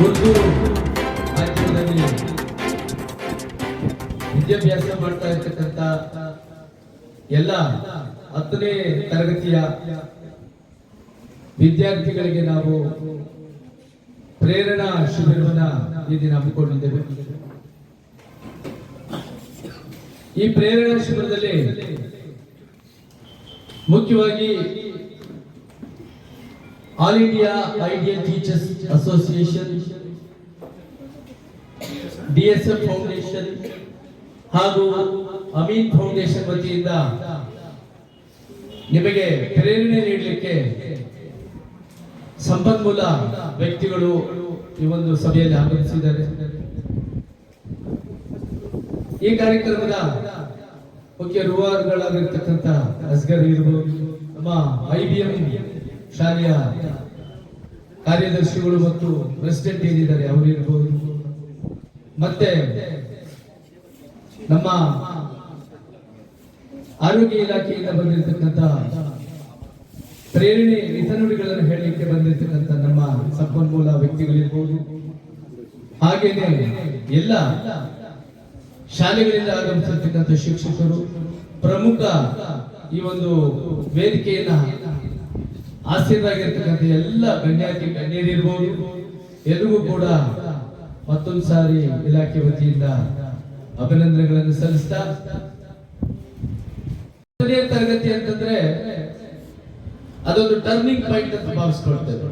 ಒಂದು ರಾಜ್ಯದಲ್ಲಿ ವಿದ್ಯಾಭ್ಯಾಸ ಮಾಡ್ತಾ ಇರ್ತಕ್ಕಂಥ ಎಲ್ಲ ಹತ್ತನೇ ತರಗತಿಯ ವಿದ್ಯಾರ್ಥಿಗಳಿಗೆ ನಾವು ಪ್ರೇರಣಾ ಶಿಬಿರವನ್ನ ಈ ದಿನ ಹಮ್ಮಿಕೊಂಡಿದ್ದೇವೆ. ಈ ಪ್ರೇರಣಾ ಶಿಬಿರದಲ್ಲಿ ಮುಖ್ಯವಾಗಿ all India ideal teachers association DSF foundation ಹಾಗೂ ಅಮೀನ್ ಫೌಂಡೇಶನ್ ವತಿಯಿಂದ ನಿಮಗೆ ಪ್ರೇರಣೆ ನೀಡಲಿಕ್ಕೆ ಸಂಪನ್ಮೂಲ ವ್ಯಕ್ತಿಗಳು ಈ ಒಂದು ಸಭೆಯಲ್ಲಿ ಆಗಮಿಸಿದ್ದಾರೆ. ಈ ಕಾರ್ಯಕ್ರಮದ ಮುಖ್ಯ ರೂವಾರಿಗಳಾಗಿರ್ತಕ್ಕಂಥ ಅಸ್ಗರ್ ಇರ್ಬೋದು, ನಮ್ಮ ಐ ಬಿ ಎಂ ಶಾಲೆಯ ಕಾರ್ಯದರ್ಶಿಗಳು ಮತ್ತು ಪ್ರೆಸಿಡೆಂಟ್ ಏನಿದ್ದಾರೆ ಅವರು ಇರ್ಬೋದು. ಮತ್ತೆ ನಮ್ಮ ಆರೋಗ್ಯ ಇಲಾಖೆಯಿಂದ ಬಂದಿರತಕ್ಕಂತಹ ಪ್ರೇರಣೆ ವಿತರಣೆಗಳನ್ನು ಹೇಳಲಿಕ್ಕೆ ಬಂದಿರತಕ್ಕಂತ ನಮ್ಮ ಸಂಪನ್ಮೂಲ ವ್ಯಕ್ತಿಗಳಿರ್ಬೋದು. ಹಾಗೇನೆ ಎಲ್ಲ ಶಾಲೆಗಳಿಂದ ಆಗಮಿಸಿರ್ತಕ್ಕಂಥ ಶಿಕ್ಷಕರು ಪ್ರಮುಖ ಈ ಒಂದು ವೇದಿಕೆಯನ್ನ ಆಸೀನರಾಗಿರ್ತಕ್ಕಂಥ ಎಲ್ಲ ಗಣ್ಯಾತಿ ಗಣ್ಯರಿರ್ಬೋದು ಎಲ್ರಿಗೂ ಕೂಡ ಮತ್ತೊಂದು ಸಾರಿ ಇಲಾಖೆ ವತಿಯಿಂದ ಅಭಿನಂದನೆಗಳನ್ನು ಸಲ್ಲಿಸ್ತಾ ತರಗತಿ ಅಂತಂದ್ರೆ ಅದೊಂದು ಟರ್ನಿಂಗ್ ಪಾಯಿಂಟ್ ಅಂತ ಭಾವಿಸ್ಕೊಳ್ತೇವೆ.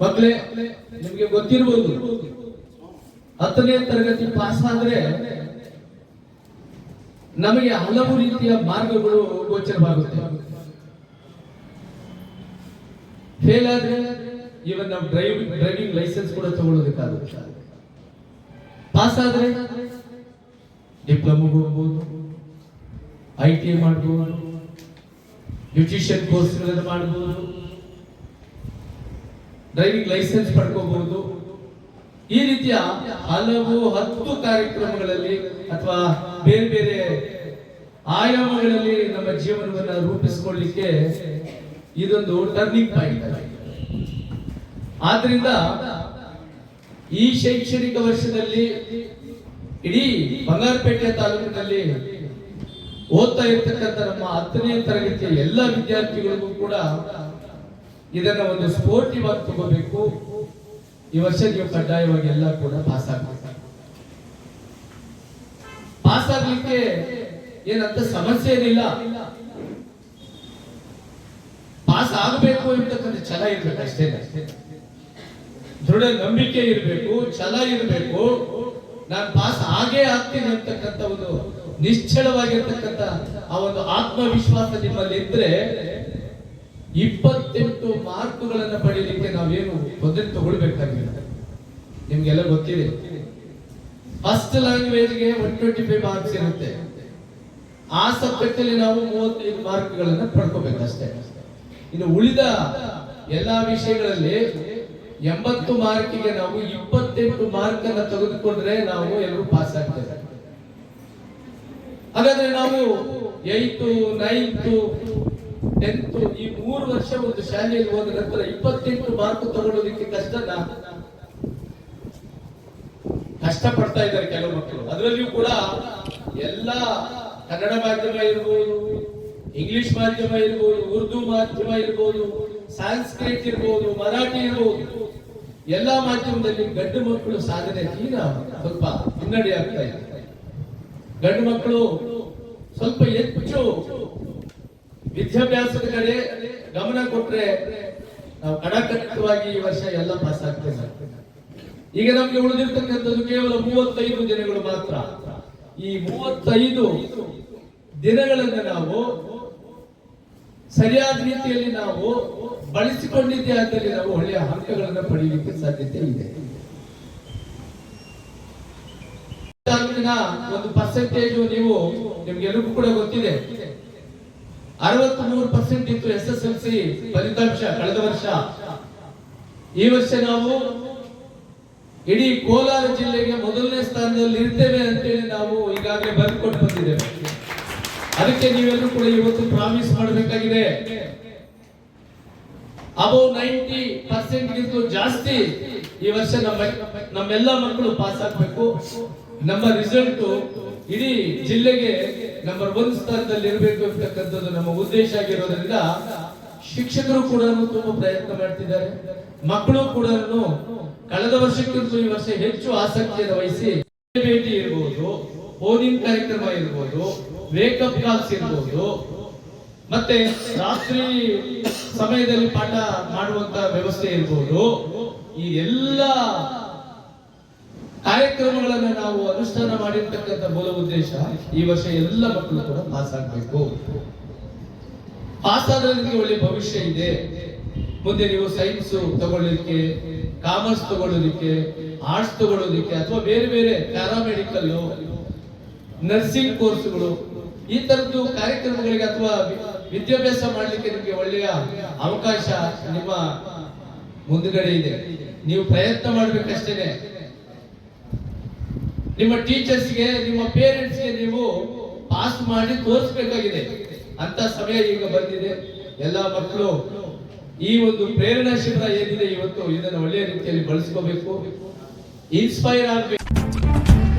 ಮಕ್ಕಳೇ ನಿಮ್ಗೆ ಗೊತ್ತಿರ್ಬೋದು, ಹತ್ತನೇ ತರಗತಿ ಪಾಸ್ ಆದ್ರೆ ನಮಗೆ ಹಲವು ರೀತಿಯ ಮಾರ್ಗಗಳು ಗೋಚರವಾಗುತ್ತೆ. ಫೇಲ್ ಆದ್ರೆ ಇವನ್ ನಾವು ಡ್ರೈವ್ ಡ್ರೈವಿಂಗ್ ಲೈಸೆನ್ಸ್ ಕೂಡ ತಗೊಳ್ಳೋದಕ್ಕಾಗುತ್ತೆ ಪಾಸ್ ಆದ್ರೆ ಡಿಪ್ಲೊಮಾ ಹೋಗ್ಬೋದು ಐ ಟಿ ಐ ಮಾಡ್ಬೋದು ಬ್ಯೂಟಿಷಿಯನ್ ಕೋರ್ಸ್ಗಳನ್ನು ಮಾಡ್ಬೋದು ಡ್ರೈವಿಂಗ್ ಲೈಸೆನ್ಸ್ ಪಡ್ಕೋಬಹುದು ಈ ರೀತಿಯ ಹಲವು ಹತ್ತು ಕಾರ್ಯಕ್ರಮಗಳಲ್ಲಿ ಅಥವಾ ಬೇರೆ ಬೇರೆ ಆಯಾಮಗಳಲ್ಲಿ ನಮ್ಮ ಜೀವನವನ್ನು ರೂಪಿಸಿಕೊಳ್ಳಿಕ್ಕೆ ಇದೊಂದು ಟರ್ನಿಂಗ್ ಪಾಯಿಂಟ್ ಆಗಿದೆ ಆದ್ರಿಂದ ಈ ಶೈಕ್ಷಣಿಕ ವರ್ಷದಲ್ಲಿ ಇಡೀ ಬಂಗಾರಪೇಟೆ ತಾಲೂಕಿನಲ್ಲಿ ಓದ್ತಾ ಇರ್ತಕ್ಕಂಥ ನಮ್ಮ ಹತ್ತನೇ ತರಗತಿಯ ಎಲ್ಲ ವಿದ್ಯಾರ್ಥಿಗಳಿಗೂ ಕೂಡ ಇದನ್ನ ಒಂದು ಸ್ಪೋರ್ಟಿವ್ ಆಗಿ ತಗೋಬೇಕು. ಈ ವರ್ಷ ನೀವು ಕಡ್ಡಾಯವಾಗಿ ಎಲ್ಲ ಕೂಡ ಪಾಸ್ ಆಗ್ಬೇಕು. ಪಾಸ್ ಆಗ್ಲಿಕ್ಕೆ ಏನಂತ ಸಮಸ್ಯೆ ಏನಿಲ್ಲ ಆಗಬೇಕು ಅಂತಕ್ಕಂಥ ಛಲ ಇರ್ಬೇಕು ಅಷ್ಟೇ. ದೃಢ ನಂಬಿಕೆ ಇರಬೇಕು, ಛಲ ಇರಬೇಕು. ನಾನು ಪಾಸ್ ಆಗೇ ಆಗ್ತೀನಿ ಅಂತಕ್ಕಂಥ ಒಂದು ನಿಶ್ಚಲವಾಗಿರ್ತಕ್ಕಂಥ ಆ ಒಂದು ಆತ್ಮವಿಶ್ವಾಸ ನಿಮ್ಮಲ್ಲಿ ಇದ್ರೆ ಇಪ್ಪತ್ತೆಂಟು ಮಾರ್ಕುಗಳನ್ನು ಪಡೀಲಿಕ್ಕೆ ನಾವೇನು ತೊಂದರೆ ತಗೊಳ್ಬೇಕಾಗಿಲ್ಲ. ನಿಮ್ಗೆಲ್ಲ ಗೊತ್ತಿದೆ. ಫಸ್ಟ್ ಲ್ಯಾಂಗ್ವೇಜ್ಗೆ ಒನ್ ಟ್ವೆಂಟಿ ಫೈವ್ ಮಾರ್ಕ್ಸ್ ಇರುತ್ತೆ. ಆ ಸಬ್ಜೆಕ್ಟ್ ಅಲ್ಲಿ ನಾವು ಮೂವತ್ತೈದು ಮಾರ್ಕ್ಗಳನ್ನು ಪಡ್ಕೋಬೇಕಷ್ಟೇ. ಇನ್ನು ಉಳಿದ ಎಲ್ಲಾ ವಿಷಯಗಳಲ್ಲಿ ಎಂಬತ್ತು ಮಾರ್ಕಿಗೆ ನಾವು ಇಪ್ಪತ್ತೆಂಟು ಮಾರ್ಕ್ ಅನ್ನ ತೆಗೆದುಕೊಂಡ್ರೆ ನಾವು ಎಲ್ಲರೂ ಪಾಸ್ ಆಗ್ತೇವೆ. ಹಾಗಾದ್ರೆ ನಾವು ಏಯ್ತು ನೈನ್ತ್ ಟೆಂತ್ ಈ ಮೂರು ವರ್ಷ ಒಂದು ಶಾಲೆಯಲ್ಲಿ ಹೋದ ನಂತರ ಇಪ್ಪತ್ತೆಂಟು ಮಾರ್ಕ್ ತಗೊಳ್ಳೋದಕ್ಕೆ ಕಷ್ಟನಾ? ಕಷ್ಟ ಪಡ್ತಾ ಇದ್ದಾರೆ ಕೆಲವು ಮಕ್ಕಳು. ಅದರಲ್ಲಿಯೂ ಕೂಡ ಎಲ್ಲ ಕನ್ನಡ ಮಾಧ್ಯಮ ಇರ್ಬೋದು ಇಂಗ್ಲಿಷ್ ಮಾಧ್ಯಮ ಇರ್ಬೋದು, ಉರ್ದು ಮಾಧ್ಯಮ ಇರ್ಬೋದು ಸಾಂಸ್ಕ್ರಿಟ್ ಇರ್ಬೋದು, ಮರಾಠಿ ಇರ್ಬೋದು, ಎಲ್ಲಾ ಮಾಧ್ಯಮದಲ್ಲಿ ಗಂಡು ಮಕ್ಕಳು ಸಾಧನೆ ಈಗ ಸ್ವಲ್ಪ ಹಿನ್ನಡೆ ಆಗ್ತಾ ಇದೆ. ಗಂಡು ಮಕ್ಕಳು ಸ್ವಲ್ಪ ಹೆಚ್ಚು ವಿದ್ಯಾಭ್ಯಾಸದ ಕಡೆ ಗಮನ ಕೊಟ್ರೆ ನಾವು ಅಣಕಟ್ಟವಾಗಿ ಈ ವರ್ಷ ಎಲ್ಲ ಪಾಸ್ ಆಗ್ತೇವೆ. ಈಗ ನಮ್ಗೆ ಉಳಿದಿರ್ತಕ್ಕಂಥದ್ದು ಕೇವಲ ಮೂವತ್ತೈದು ದಿನಗಳು ಮಾತ್ರ. ಈ ಮೂವತ್ತೈದು ದಿನಗಳನ್ನು ನಾವು ಸರಿಯಾದ ರೀತಿಯಲ್ಲಿ ನಾವು ಬಳಸಿಕೊಂಡಿದ್ದೇ ಆದಲ್ಲಿ ನಾವು ಒಳ್ಳೆಯ ಅಂಕಗಳನ್ನು ಪಡೆಯಲಿಕ್ಕೆ ಸಾಧ್ಯತೆ ಇದೆ. ಒಂದು ಪರ್ಸೆಂಟೇಜ್ ನೀವು ನಿಮ್ಗೆಲ್ಲರಿಗೂ ಕೂಡ ಗೊತ್ತಿದೆ. ಅರವತ್ತ್ ಮೂರು ಪರ್ಸೆಂಟ್ ಇತ್ತು ಎಸ್ ಎಸ್ ಎಲ್ ಸಿ ಫಲಿತಾಂಶ ಕಳೆದ ವರ್ಷ. ಈ ವರ್ಷ ನಾವು ಇಡೀ ಕೋಲಾರ ಜಿಲ್ಲೆಗೆ ಮೊದಲನೇ ಸ್ಥಾನದಲ್ಲಿ ಇರ್ತೇವೆ ಅಂತೇಳಿ ನಾವು ಈಗಾಗಲೇ ಬರೆದುಕೊಂಡು ಬಂದಿದ್ದೇವೆ. ಅದಕ್ಕೆ ನೀವೆಲ್ಲರೂ ಕೂಡ ಇವತ್ತು ಪ್ರಾಮಿಸ್ ಮಾಡಬೇಕಾಗಿದೆ. ಅಬೌವ್ ನೈಂಟಿ ಪರ್ಸೆಂಟ್ ಗಿಂತ ಜಾಸ್ತಿ ಈ ವರ್ಷ ನಮ್ಮ ನಮ್ಮೆಲ್ಲ ಮಕ್ಕಳು ಪಾಸ್ ಆಗ್ಬೇಕು. ನಮ್ಮ ರಿಸಲ್ಟ್ ಇಡೀ ಜಿಲ್ಲೆಗೆ ನಂಬರ್ ಒನ್ ಸ್ಥಾನದಲ್ಲಿ ಇರಬೇಕು ಅಂತಕ್ಕಂಥದ್ದು ನಮ್ಮ ಉದ್ದೇಶ ಆಗಿರೋದ್ರಿಂದ ಶಿಕ್ಷಕರು ಕೂಡ ತುಂಬಾ ಪ್ರಯತ್ನ ಮಾಡ್ತಿದ್ದಾರೆ. ಮಕ್ಕಳು ಕೂಡ ಕಳೆದ ವರ್ಷಕ್ಕಿಂತ ಈ ವರ್ಷ ಹೆಚ್ಚು ಆಸಕ್ತಿಯನ್ನು ವಹಿಸಿ ಭೇಟಿ ಇರ್ಬೋದು, ಓದಿನ ಕಾರ್ಯಕ್ರಮ ಇರ್ಬೋದು. ವೇಕಪ್ ಕಾಲ್ಸ್ ಇರ್ಬೋದು. ಮತ್ತೆ ರಾತ್ರಿ ಸಮಯದಲ್ಲಿ ಪಾಠ ಮಾಡುವಂತ ವ್ಯವಸ್ಥೆ ಇರ್ಬೋದು. ಈ ಎಲ್ಲ ಕಾರ್ಯಕ್ರಮಗಳನ್ನ ನಾವು ಅನುಷ್ಠಾನ ಮಾಡಿರ್ತಕ್ಕಂಥ ಮೂಲ ಉದ್ದೇಶ ಈ ವರ್ಷ ಎಲ್ಲ ಮಕ್ಕಳು ಕೂಡ ಪಾಸ್ ಆಗ್ಬೇಕು. ಪಾಸ್ ಆದ್ರೆ ಒಳ್ಳೆ ಭವಿಷ್ಯ ಇದೆ. ಮುಂದೆ ನೀವು ಸೈನ್ಸ್ ತಗೊಳ್ಳಲಿಕ್ಕೆ ಕಾಮರ್ಸ್ ತಗೊಳ್ಳೋದಿಕ್ಕೆ ಆರ್ಟ್ಸ್ ತಗೊಳ್ಳೋದಿಕ್ಕೆ ಅಥವಾ ಬೇರೆ ಬೇರೆ ಪ್ಯಾರಾಮೆಡಿಕಲ್ ನರ್ಸಿಂಗ್ ಕೋರ್ಸ್ಗಳು ಈ ತರದ್ದು ಕಾರ್ಯಕ್ರಮಗಳಿಗೆ ಅಥವಾ ವಿದ್ಯಾಭ್ಯಾಸ ಮಾಡಲಿಕ್ಕೆ ನಿಮಗೆ ಒಳ್ಳೆಯ ಅವಕಾಶ ನಿಮ್ಮ ಮುಂದುಗಡೆ ಇದೆ. ನೀವು ಪ್ರಯತ್ನ ಮಾಡಬೇಕಷ್ಟೇನೆ. ನಿಮ್ಮ ಟೀಚರ್ಸ್ಗೆ, ನಿಮ್ಮ ಪೇರೆಂಟ್ಸ್ಗೆ ನೀವು ಪಾಸ್ ಮಾಡಿ ತೋರಿಸ್ಬೇಕಾಗಿದೆ. ಅಂತ ಸಮಯ ಈಗ ಬಂದಿದೆ. ಎಲ್ಲ ಮಕ್ಕಳು ಈ ಒಂದು ಪ್ರೇರಣಾ ಶಿಬಿರ ಏನಿದೆ ಇವತ್ತು, ಇದನ್ನು ಒಳ್ಳೆಯ ರೀತಿಯಲ್ಲಿ ಬಳಸ್ಕೋಬೇಕು. ಇನ್ಸ್ಪೈರ್ ಆಗ್ಬೇಕು.